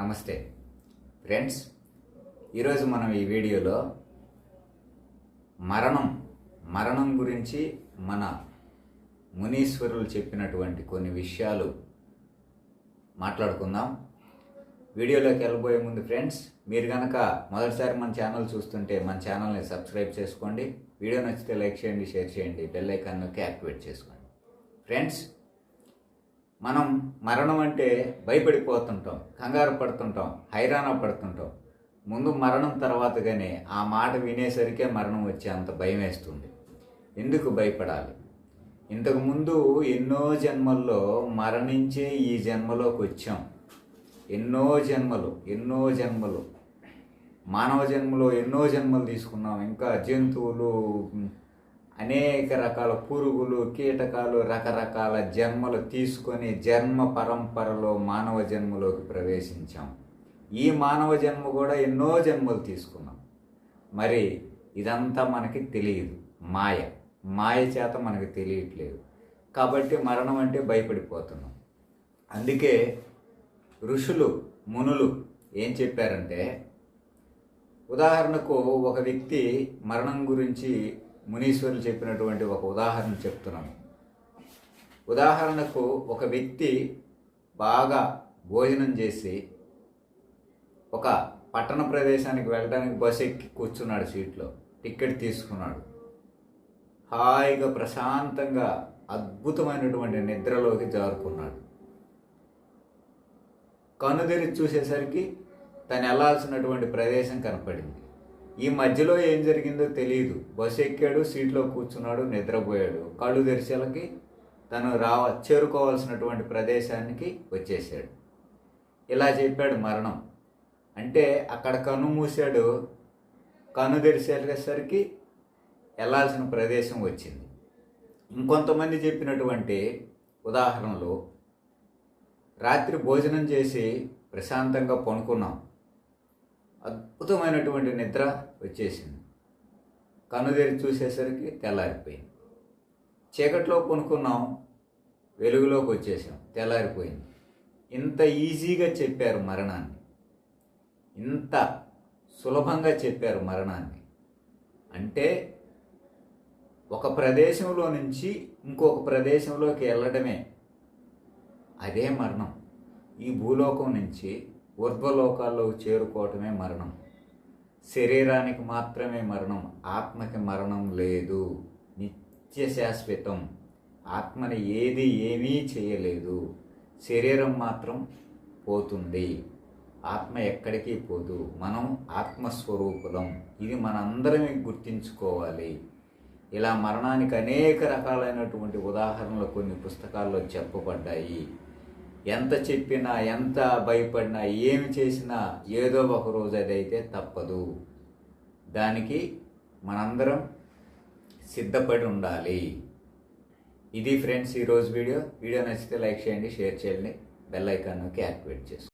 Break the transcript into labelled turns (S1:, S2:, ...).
S1: నమస్తే. ఫ్రెండ్స్ ఈరోజు మనం ఈ వీడియోలో మరణం మరణం గురించి మన మునీశ్వరులు చెప్పినటువంటి కొన్ని విషయాలు మాట్లాడుకుందాం. వీడియోలోకి వెళ్ళబోయే ముందు ఫ్రెండ్స్ మీరు కనుక మొదటిసారి మన ఛానల్ చూస్తుంటే మన ఛానల్ని సబ్స్క్రైబ్ చేసుకోండి. వీడియో నచ్చితే లైక్ చేయండి షేర్ చేయండి బెల్ ఐకాన్ నొక్కి యాక్టివేట్ చేసుకోండి. ఫ్రెండ్స్ మనం మరణం అంటే భయపడిపోతుంటాం కంగారు పడుతుంటాం హైరాణ పడుతుంటాం. ముందు మరణం తర్వాతగానే ఆ మాట వినేసరికే మరణం వచ్చే అంత భయం వేస్తుంది. ఎందుకు భయపడాలి? ఇంతకుముందు ఎన్నో జన్మల్లో మరణించే ఈ జన్మలోకి వచ్చాం. ఎన్నో జన్మలు ఎన్నో జన్మలు. మానవ జన్మలో ఎన్నో జన్మలు తీసుకున్నాం. ఇంకా జంతువులు అనేక రకాల పురుగులు కీటకాలు రకరకాల జన్మలు తీసుకొని జన్మ పరంపరలో మానవ జన్మలోకి ప్రవేశించాం. ఈ మానవ జన్మ కూడా ఎన్నో జన్మలు తీసుకున్నాం. మరి ఇదంతా మనకి తెలియదు. మాయ. మాయ చేత మనకి తెలియట్లేదు. కాబట్టి మరణం అంటే భయపడిపోతున్నాం. అందుకే ఋషులు మునులు ఏం చెప్పారంటే ఉదాహరణకు ఒక వ్యక్తి మరణం గురించి మునీశ్వరులు చెప్పినటువంటి ఒక ఉదాహరణ చెప్తున్నాను. ఉదాహరణకు ఒక వ్యక్తి బాగా భోజనం చేసి ఒక పట్టణ ప్రదేశానికి వెళ్ళడానికి బస్ ఎక్కి కూర్చున్నాడు సీట్లో. టికెట్ తీసుకున్నాడు. హాయిగా ప్రశాంతంగా అద్భుతమైనటువంటి నిద్రలోకి జారుకున్నాడు. కనుదెరి చూసేసరికి తను వెళ్ళాల్సినటువంటి ప్రదేశం కనపడింది. ఈ మధ్యలో ఏం జరిగిందో తెలియదు బస్సు ఎక్కాడు సీట్లో కూర్చున్నాడు నిద్రపోయాడు. కళ్ళు తెరిచేలకి తను రావ చేరుకోవాల్సినటువంటి ప్రదేశానికి వచ్చేసాడు ఇలా చెప్పాడు మరణం. అంటే అక్కడ కన్ను మూసాడు కన్ను తెరిచేసరికి వెళ్ళాల్సిన ప్రదేశం వచ్చింది. ఇంకొంతమంది చెప్పినటువంటి ఉదాహరణలు. రాత్రి భోజనం చేసి ప్రశాంతంగా పనుకున్నాం అద్భుతమైనటువంటి నిద్ర వచ్చేసింది. కన్ను తెరిచి చూసేసరికి తెల్లారిపోయింది. చీకట్లో కొనుక్కున్నాం వెలుగులోకి వచ్చేసాం తెల్లారిపోయింది. ఇంత ఈజీగా చెప్పారు మరణాన్ని. ఇంత సులభంగా చెప్పారు మరణాన్ని. అంటే ఒక ప్రదేశంలో నుంచి ఇంకొక ప్రదేశంలోకి వెళ్ళడమే. అదే మరణం. ఈ భూలోకం నుంచి ఊర్ధ్వలోకాల్లోకి చేరుకోవటమే మరణం. శరీరానికి మాత్రమే మరణం. ఆత్మకి మరణం లేదు. నిత్య శాశ్వతం ఆత్మని ఏది ఏమీ చేయలేదు. శరీరం మాత్రం పోతుంది. ఆత్మ ఎక్కడికి పోదు. మనం ఆత్మస్వరూపులం. ఇది మనందరం గుర్తించుకోవాలి. ఇలా మరణానికి అనేక రకాలైనటువంటి ఉదాహరణలు కొన్ని పుస్తకాల్లో చెప్పబడ్డాయి. ఎంత చెప్పినా ఎంత భయపడినా ఏమి చేసినా ఏదో ఒక రోజు అదైతే తప్పదు. దానికి మనందరం సిద్ధపడి ఉండాలి. ఇది ఫ్రెండ్స్ ఈరోజు వీడియో. వీడియో నచ్చితే లైక్ చేయండి షేర్ చేయండి. బెల్ ఐకాన్ నొక్కి యాక్టివేట్ చేసుకోండి.